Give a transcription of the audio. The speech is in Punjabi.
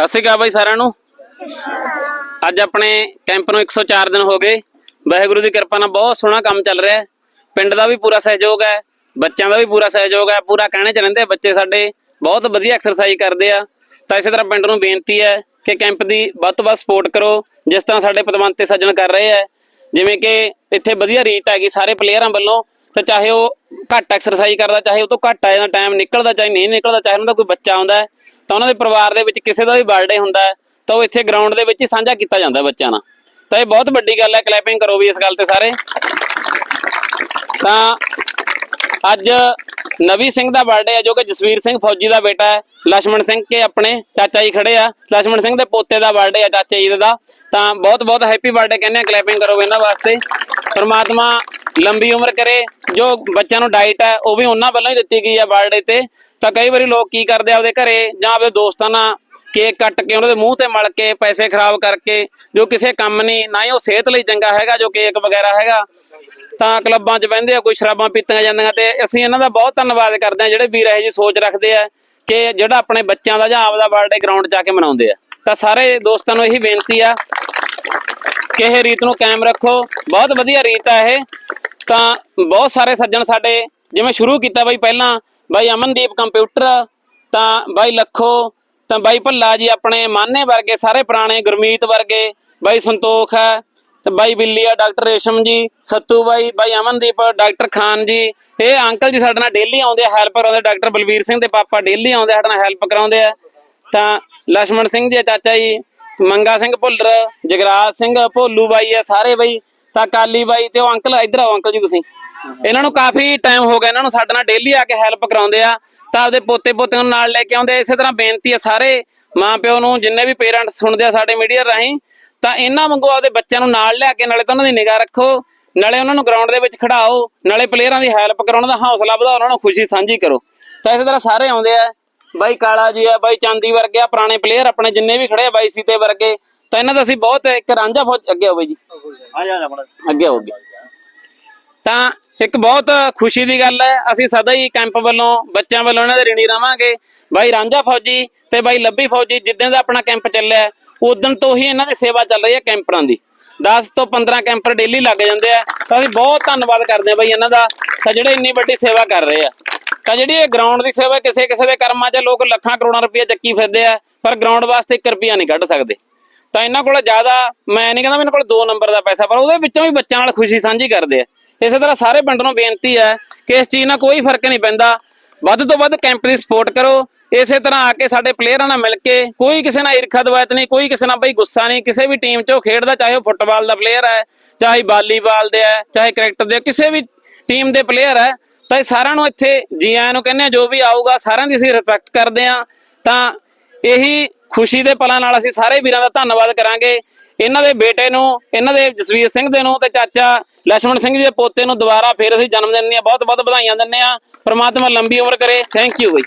ਸਤਿ ਸ਼੍ਰੀ ਅਕਾਲ ਬਾਈ ਸਾਰਿਆਂ ਨੂੰ। ਅੱਜ ਆਪਣੇ ਕੈਂਪ ਨੂੰ 104 ਦਿਨ ਹੋ ਗਏ। ਵਾਹਿਗੁਰੂ ਦੀ ਕਿਰਪਾ ਨਾਲ ਬਹੁਤ ਸੋਹਣਾ ਕੰਮ ਚੱਲ ਰਿਹਾ ਹੈ। ਪਿੰਡ ਦਾ ਵੀ ਪੂਰਾ ਸਹਿਯੋਗ ਹੈ। ਬੱਚਿਆਂ ਦਾ ਵੀ ਪੂਰਾ ਸਹਿਯੋਗ ਹੈ। ਪੂਰਾ ਕਹਿਣੇ ਚ ਰਹਿੰਦੇ ਬੱਚੇ ਸਾਡੇ ਬਹੁਤ ਵਧੀਆ ਐਕਸਰਸਾਈਜ਼ ਕਰਦੇ ਆ। ਤਾਂ ਇਸੇ ਤਰ੍ਹਾਂ ਪਿੰਡ ਨੂੰ ਬੇਨਤੀ ਹੈ ਕਿ ਕੈਂਪ ਦੀ ਵੱਧ ਤੋਂ ਵੱਧ ਸਪੋਰਟ ਕਰੋ। ਜਿਸ ਤਰ੍ਹਾਂ ਸਾਡੇ ਪਦਵੰਤੇ ਸੱਜਣ ਕਰ ਰਹੇ ਆ ਜਿਵੇਂ ਕਿ ਇੱਥੇ ਵਧੀਆ ਰੀਤ ਹੈਗੀ ਸਾਰੇ ਪਲੇਅਰਾਂ ਵੱਲੋਂ, ਤਾਂ ਚਾਹੇ ਉਹ ਘੱਟ ਐਕਸਰਸਾਈਜ਼ ਕਰਦਾ, ਚਾਹੇ ਉਹ ਤੋਂ ਘੱਟ ਆ ਜਾਂਦਾ ਟਾਈਮ ਨਿਕਲਦਾ, ਚਾਹੇ ਨਹੀਂ ਨਿਕਲਦਾ, ਚਾਹੇ ਉਹਨਾਂ ਦਾ ਕੋਈ ਬੱਚਾ ਆਉਂਦਾ ਤਾਂ ਉਹਨਾਂ ਦੇ ਪਰਿਵਾਰ ਦੇ ਵਿੱਚ ਕਿਸੇ ਦਾ ਵੀ ਬਰਥਡੇ ਹੁੰਦਾ ਤਾਂ ਉਹ ਇੱਥੇ ਗਰਾਊਂਡ ਦੇ ਵਿੱਚ ਹੀ ਸਾਂਝਾ ਕੀਤਾ ਜਾਂਦਾ ਬੱਚਿਆਂ ਨਾਲ। ਤਾਂ ਇਹ ਬਹੁਤ ਵੱਡੀ ਗੱਲ ਹੈ ਕਲੈਪਿੰਗ ਕਰੋ ਵੀ ਇਸ ਗੱਲ ਤੇ ਸਾਰੇ। ਤਾਂ ਅੱਜ ਨਵੀ ਸਿੰਘ ਦਾ ਬਰਥਡੇ ਹੈ ਜੋ ਕਿ ਜਸਵੀਰ ਸਿੰਘ ਫੌਜੀ ਦਾ ਬੇਟਾ ਹੈ ਲక్ష్మణ ਸਿੰਘ ਕੇ ਆਪਣੇ ਚਾਚਾ ਜੀ ਖੜੇ ਆ। ਲక్ష్మణ ਸਿੰਘ ਦੇ ਪੋਤੇ ਦਾ ਬਰਥਡੇ ਆ, ਚਾਚਾ ਜੀ ਦਾ। ਤਾਂ ਬਹੁਤ ਬਹੁਤ ਹੈਪੀ ਬਰਥਡੇ ਕਹਿੰਦੇ ਆ ਕਲੈਪਿੰਗ ਕਰੋ ਇਹਨਾਂ ਵਾਸਤੇ। ਪਰਮਾਤਮਾ ਲੰਬੀ ਉਮਰ ਕਰੇ, ਜੋ ਬੱਚਿਆਂ ਨੂੰ ਡਾਈਟ ਹੈ, ਉਹ ਵੀ ਉਹਨਾਂ ਵੱਲੋਂ ਹੀ ਦਿੱਤੀ ਗਈ ਹੈ ਬਰਥਡੇ ਤੇ। ਤਾਂ ਕਈ ਵਾਰੀ ਲੋਕ ਕੀ ਕਰਦੇ ਆ ਆਪਦੇ ਘਰੇ, ਜਾਂ ਆਪਦੇ ਦੋਸਤਾਂ ਨਾਲ ਕੇਕ ਕੱਟ ਕੇ ਉਹਨਾਂ ਦੇ ਮੂੰਹ ਤੇ ਮਲ ਕੇ ਪੈਸੇ ਖਰਾਬ ਕਰਕੇ, ਜੋ ਕਿਸੇ ਕੰਮ ਨਹੀਂ ਨਾ ਹੀ ਉਹ ਸਿਹਤ ਲਈ ਚੰਗਾ ਹੈਗਾ, ਜੋ ਕੇਕ ਵਗੈਰਾ ਹੈਗਾ। ਤਾਂ ਕਲੱਬਾਂ 'ਚ ਬਹਿੰਦੇ ਆ, ਕੋਈ ਸ਼ਰਾਬਾਂ ਪੀਤੀਆਂ ਜਾਂਦੀਆਂ ਤੇ ਅਸੀਂ ਇਹਨਾਂ ਦਾ ਬਹੁਤ ਧੰਨਵਾਦ ਕਰਦੇ ਆ, ਜਿਹੜੇ ਵੀਰ ਇਹ ਜੀ ਸੋਚ ਰੱਖਦੇ ਆ ਕਿ ਜਿਹੜਾ ਆਪਣੇ ਬੱਚਿਆਂ ਦਾ ਜਾਂ ਆਪਦਾ ਬਰਥਡੇ ਗਰਾਊਂਡ 'ਚ ਆ ਕੇ ਮਨਾਉਂਦੇ ਆ। ਤਾਂ ਸਾਰੇ ਦੋਸਤਾਂ ਨੂੰ ਇਹੀ ਬੇਨਤੀ ਆ ਕਿ ਇਹ ਰੀਤ ਨੂੰ ਕਾਇਮ ਰੱਖੋ। ਬਹੁਤ ਵਧੀਆ ਰੀਤ ਆ ਇਹ। ਤਾਂ ਬਹੁਤ ਸਾਰੇ ਸੱਜਣ ਸਾਡੇ, ਜਿਵੇਂ ਸ਼ੁਰੂ ਕੀਤਾ ਬਾਈ ਪਹਿਲਾਂ, ਬਾਈ ਅਮਨਦੀਪ ਕੰਪਿਊਟਰ, ਤਾਂ ਬਾਈ ਲੱਖੋ, ਤਾਂ ਬਾਈ ਭੱਲਾ ਜੀ ਆਪਣੇ ਮਾਨੇ ਵਰਗੇ, ਸਾਰੇ ਪੁਰਾਣੇ ਗੁਰਮੀਤ ਵਰਗੇ, ਬਾਈ ਸੰਤੋਖ ਹੈ ਤੇ ਬਾਈ ਬਿੱਲੀਆ ਡਾਕਟਰ ਰੇਸ਼ਮ ਜੀ, ਸੱਤੂ ਬਾਈ ਬਾਈ ਅਮਨਦੀਪ, ਡਾਕਟਰ ਖਾਨ ਜੀ। ਇਹ ਅੰਕਲ ਜੀ ਸਾਡੇ ਨਾਲ ਡੇਲੀ ਆਉਂਦੇ ਆ ਹੈਲਪਰ ਆਉਂਦੇ ਡਾਕਟਰ ਬਲਬੀਰ ਸਿੰਘ ਦੇ ਪਾਪਾ ਡੇਲੀ ਆਉਂਦੇ ਸਾਡੇ ਨਾਲ ਹੈਲਪ ਕਰਾਉਂਦੇ ਆ। ਤਾਂ ਲక్ష్మణ ਸਿੰਘ ਜੀ ਚਾਚਾ ਜੀ, ਮੰਗਾ ਸਿੰਘ ਭੁੱਲਰ, ਜਗਰਾਜ ਸਿੰਘ, ਭੋਲੂ ਬਾਈ ਆ, ਸਾਰੇ ਬਾਈ। ਤਾਂ ਕਾਲੀ ਬਾਈ ਤੇ ਉਹ ਅੰਕਲ, ਇੱਧਰ ਆਓ ਅੰਕਲ ਜੀ ਤੁਸੀਂ। ਇਹਨਾਂ ਨੂੰ ਕਾਫੀ ਟਾਈਮ ਹੋ ਗਿਆ, ਇਹਨਾਂ ਨੂੰ ਸਾਡੇ ਨਾਲ ਡੇਲੀ ਆ ਕੇ ਹੈਲਪ ਕਰਾਉਂਦੇ ਆ। ਤਾਂ ਆਪਦੇ ਪੋਤੇ ਪੋਤਿਆਂ ਨੂੰ ਨਾਲ ਲੈ ਕੇ ਆਉਂਦੇ ਇਸੇ ਤਰ੍ਹਾਂ ਬੇਨਤੀ ਆ ਸਾਰੇ ਮਾਂ ਪਿਓ ਨੂੰ, ਜਿੰਨੇ ਵੀ ਪੇਰੈਂਟਸ ਸੁਣਦੇ ਆ ਸਾਡੇ ਮੀਡੀਆ ਰਾਹੀਂ ਤਾਂ ਇਹਨਾਂ ਵਾਂਗੂ ਆਪਦੇ ਬੱਚਿਆਂ ਨੂੰ ਨਾਲ ਲਿਆ ਕੇ ਨਾਲੇ ਤਾਂ ਉਹਨਾਂ ਦੀ ਨਿਗਾਹ ਰੱਖੋ ਨਾਲੇ ਉਹਨਾਂ ਨੂੰ ਗਰਾਊਂਡ ਦੇ ਵਿੱਚ ਖੜਾਓ ਨਾਲੇ ਪਲੇਅਰਾਂ ਦੀ ਹੈਲਪ ਕਰੋ ਉਹਨਾਂ ਦਾ ਹੌਸਲਾ ਵਧਾਓ ਉਹਨਾਂ ਨੂੰ ਖੁਸ਼ੀ ਸਾਂਝੀ ਕਰੋ। ਤਾਂ ਇਸੇ ਤਰ੍ਹਾਂ ਸਾਰੇ ਆਉਂਦੇ ਆ ਬਾਈ ਕਾਲਾ ਜੀ ਆ ਬਾਈ ਚਾਂਦੀ ਵਰਗੇ ਆ ਪੁਰਾਣੇ ਪਲੇਅਰ ਆਪਣੇ ਜਿੰਨੇ ਵੀ ਖੜੇ ਆ ਬਾਈ ਸੀਤੇ ਵਰਗੇ ਤਾਂ ਇਹਨਾਂ ਦਾ ਅਸੀਂ ਬਹੁਤ ਇੱਕ ਰਾਂਝਾ ਫੌਜ ਅੱਗੇ ਬਾਈ ਜੀ। ਆ ਜਾ ਜਾ ਅੱਗੇ ਹੋ ਗਿਆ ਤਾਂ ਇੱਕ ਬਹੁਤ ਖੁਸ਼ੀ ਦੀ ਗੱਲ ਹੈ, ਅਸੀਂ ਸਦਾ ਹੀ ਕੈਂਪ ਵੱਲੋਂ, ਬੱਚਿਆਂ ਵੱਲੋਂ ਇਹਨਾਂ ਦੇ ਰਿਣੀ ਰਵਾਂਗੇ। ਬਾਈ ਰਾਂਝਾ ਫੌਜੀ ਤੇ ਬਾਈ ਲੱਭੀ ਫੌਜੀ ਜਿੱਦਾਂ ਦਾ ਆਪਣਾ ਕੈਂਪ ਚੱਲਿਆ ਉਦੋਂ ਤੋਂ ਹੀ ਇਹਨਾਂ ਦੀ ਸੇਵਾ ਚੱਲ ਰਹੀ ਹੈ ਕੈਂਪਰਾਂ ਦੀ। 10 ਤੋਂ 15 ਕੈਂਪਰ ਡੇਲੀ ਲੱਗ ਜਾਂਦੇ ਆ। ਤਾਂ ਅਸੀਂ ਬਹੁਤ ਧੰਨਵਾਦ ਕਰਦੇ ਆ ਬਾਈ ਇਹਨਾਂ ਦਾ, ਤਾਂ ਜਿਹੜੇ ਇੰਨੀ ਵੱਡੀ ਸੇਵਾ ਕਰ ਰਹੇ ਆ। ਤਾਂ ਜਿਹੜੀ ਇਹ ਗਰਾਊਂਡ ਦੀ ਸੇਵਾ ਕਿਸੇ ਕਿਸੇ ਦੇ ਕਰਮਾਂ 'ਚ ਲੋਕ ਲੱਖਾਂ ਕਰੋੜਾਂ ਰੁਪਏ ਚੱਕੀ ਫਿਰਦੇ ਆ, ਪਰ ਗਰਾਊਂਡ ਵਾਸਤੇ 1 ਰੁਪਿਆ ਨਹੀਂ ਕੱਢ ਸਕਦੇ। ਤਾਂ ਇਹਨਾਂ ਕੋਲ ਜ਼ਿਆਦਾ, ਮੈਂ ਨਹੀਂ ਕਹਿੰਦਾ ਮੇਰੇ ਕੋਲ 2 ਨੰਬਰ ਦਾ ਪੈਸਾ, ਪਰ ਉਹਦੇ ਵਿੱਚੋਂ ਵੀ ਬੱਚਿਆਂ ਨਾਲ ਖੁਸ਼ੀ ਸਾਂਝੀ ਕਰਦੇ ਆ। ਇਸੇ ਤਰ੍ਹਾਂ ਸਾਰੇ ਪਿੰਡ ਨੂੰ ਬੇਨਤੀ ਹੈ ਕਿ ਇਸ ਚੀਜ਼ ਨਾਲ ਕੋਈ ਫ਼ਰਕ ਨਹੀਂ ਪੈਂਦਾ। ਵੱਧ ਤੋਂ ਵੱਧ ਕੈਂਪ ਦੀ ਸਪੋਰਟ ਕਰੋ। ਇਸੇ ਤਰ੍ਹਾਂ ਆ ਕੇ ਸਾਡੇ ਪਲੇਅਰਾਂ ਨਾਲ ਮਿਲ ਕੇ ਕੋਈ ਕਿਸੇ ਨਾਲ ਈਰਖਾ ਦਵਾਇਤ ਨਹੀਂ, ਕੋਈ ਕਿਸੇ ਨਾਲ ਬਈ ਗੁੱਸਾ ਨਹੀਂ, ਕਿਸੇ ਵੀ ਟੀਮ 'ਚੋਂ ਖੇਡਦਾ, ਚਾਹੇ ਉਹ ਫੁੱਟਬਾਲ ਦਾ ਪਲੇਅਰ ਹੈ, ਚਾਹੇ ਵਾਲੀਬਾਲ ਦੇ ਹੈ, ਚਾਹੇ ਕ੍ਰਿਕਟ ਦੇ ਕਿਸੇ ਵੀ ਟੀਮ ਦੇ ਪਲੇਅਰ ਹੈ, ਤਾਂ ਇਹ ਸਾਰਿਆਂ ਨੂੰ ਇੱਥੇ ਜੀ ਆਇਆਂ ਨੂੰ ਕਹਿੰਦੇ ਆ ਜੋ ਵੀ ਆਊਗਾ ਸਾਰਿਆਂ ਦੀ ਅਸੀਂ ਰਿਸਪੈਕਟ ਕਰਦੇ ਆ ਤਾਂ ਇਹੀ ਖੁਸ਼ੀ ਦੇ ਪਲਾਂ ਨਾਲ ਅਸੀਂ ਸਾਰੇ ਵੀਰਾਂ ਦਾ ਧੰਨਵਾਦ ਕਰਾਂਗੇ। ਇਹਨਾਂ ਦੇ ਬੇਟੇ ਨੂੰ, ਇਹਨਾਂ ਦੇ ਜਸਵੀਰ ਸਿੰਘ ਦੇ ਨੂੰ ਤੇ ਚਾਚਾ ਲక్ష్మణ ਸਿੰਘ ਜੀ ਦੇ ਪੋਤੇ ਨੂੰ ਦੁਬਾਰਾ ਫੇਰ ਅਸੀਂ ਜਨਮ ਦਿਨ ਦੀਆਂ ਬਹੁਤ ਬਹੁਤ ਵਧਾਈਆਂ ਦਿੰਨੇ ਆ ਪਰਮਾਤਮਾ ਲੰਬੀ ਉਮਰ ਕਰੇ। Thank you by.